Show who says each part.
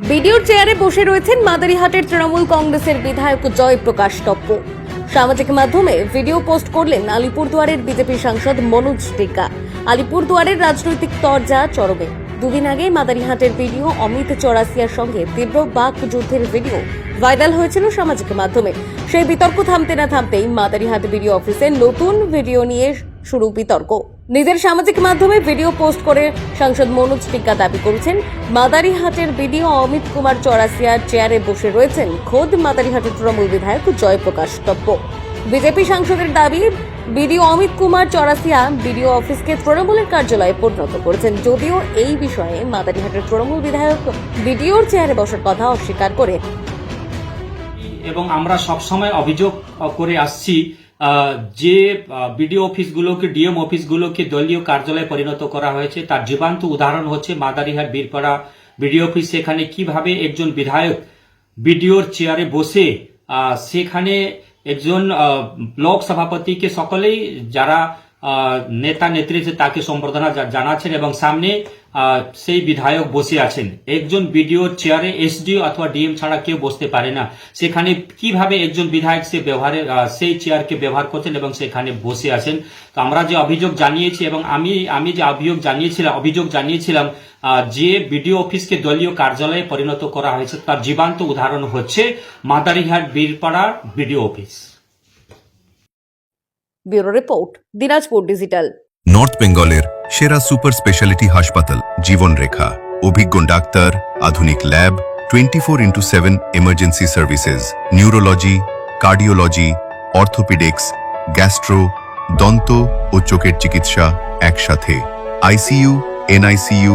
Speaker 1: বিডিওর চেয়ারে বসে রয়েছেন মাদারিহাটের তৃণমূল কংগ্রেসের বিধায়ক জয়প্রকাশ টপ্প সামাজিক মাধ্যমে ভিডিও পোস্ট করলেন আলিপুরদুয়ারের বিজেপি সাংসদ মনোজ টিকা। আলিপুরদুয়ারের রাজনৈতিক তরজা চরমে। দুদিন আগে মাদারিহাটের ভিডিও অমিত চৌরাসিয়ার সঙ্গে তীব্র বাক যুদ্ধের ভিডিও ভাইরাল হয়েছিল সামাজিক মাধ্যমে। সেই বিতর্ক থামতে না থামতেই মাদারিহাট ভিডিও অফিসে নতুন ভিডিও নিয়ে শুরু বিতর্ক। নিজের সামাজিক মাধ্যমে ভিডিও পোস্ট করে সাংসদ মনোজ টিক্কা দাবি করেছেন, মাদারিহাটের ভিডিও অমিত কুমার চৌরাসিয়ার চেয়ারে বসে রয়েছেন খোদ মাদারিহাটের তৃণমূল বিধায়ক জয়প্রকাশ টপ্প বিজেপি সাংসদের দাবি, বিডিও অমিত কুমার চৌরাসিয়া বিডিও অফিসকে তৃণমূলের কার্যালয়ে পরিণত করেছেন। যদিও এই বিষয়ে মাদারিহাটের তৃণমূল বিধায়ক বিডিওর চেয়ারে বসার কথা অস্বীকার করে।
Speaker 2: এবং আমরা সবসময় অভিযোগ করে আসছি যে বিডিও অফিসগুলোকে ডিএম অফিসগুলোকে দলীয় কার্যালয়ে পরিণত করা হয়েছে, তার জীবান্ত উদাহরণ হচ্ছে মাদারিহাট, বীরপাড়া বিডিও অফিস, সেখানে কীভাবে একজন বিধায়ক বিডিওর চেয়ারে বসে সেখানে একজন ব্লক সভাপতিকে সকলেই, যারা নেতা নেত্রী তাকে সম্বর্ধনা জানাচ্ছেন এবং সামনে সেই বিধায়ক বসে আছেন। একজন বিডিও চেয়ারে এসডিও অথবা ডিএম ছাড়া কেউ বসতে পারে না। সেখানে কীভাবে একজন বিধায়ক সে ব্যবহারে সেই চেয়ারকে ব্যবহার করছেন এবং সেখানে বসে আছেন? তো আমরা যে অভিযোগ জানিয়েছি এবং আমি আমি যে অভিযোগ জানিয়েছিলাম অভিযোগ জানিয়েছিলাম যে বিডিও অফিসকে দলীয় কার্যালয়ে পরিণত করা হয়েছে, তার জীবান্ত উদাহরণ হচ্ছে Madarihat, Birpara BDO office.
Speaker 1: Bureau report, Dinajpur digital.
Speaker 3: North বেঙ্গলের সেরা সুপার স্পেশালিটি হাসপাতাল জীবনরেখা অভিজ্ঞ ডাক্তার, আধুনিক lab twenty four into seven emergency services, neurology, cardiology, orthopaedics, gastro, দন্ত ও চোখের চিকিৎসা একসাথে। ICU, NICU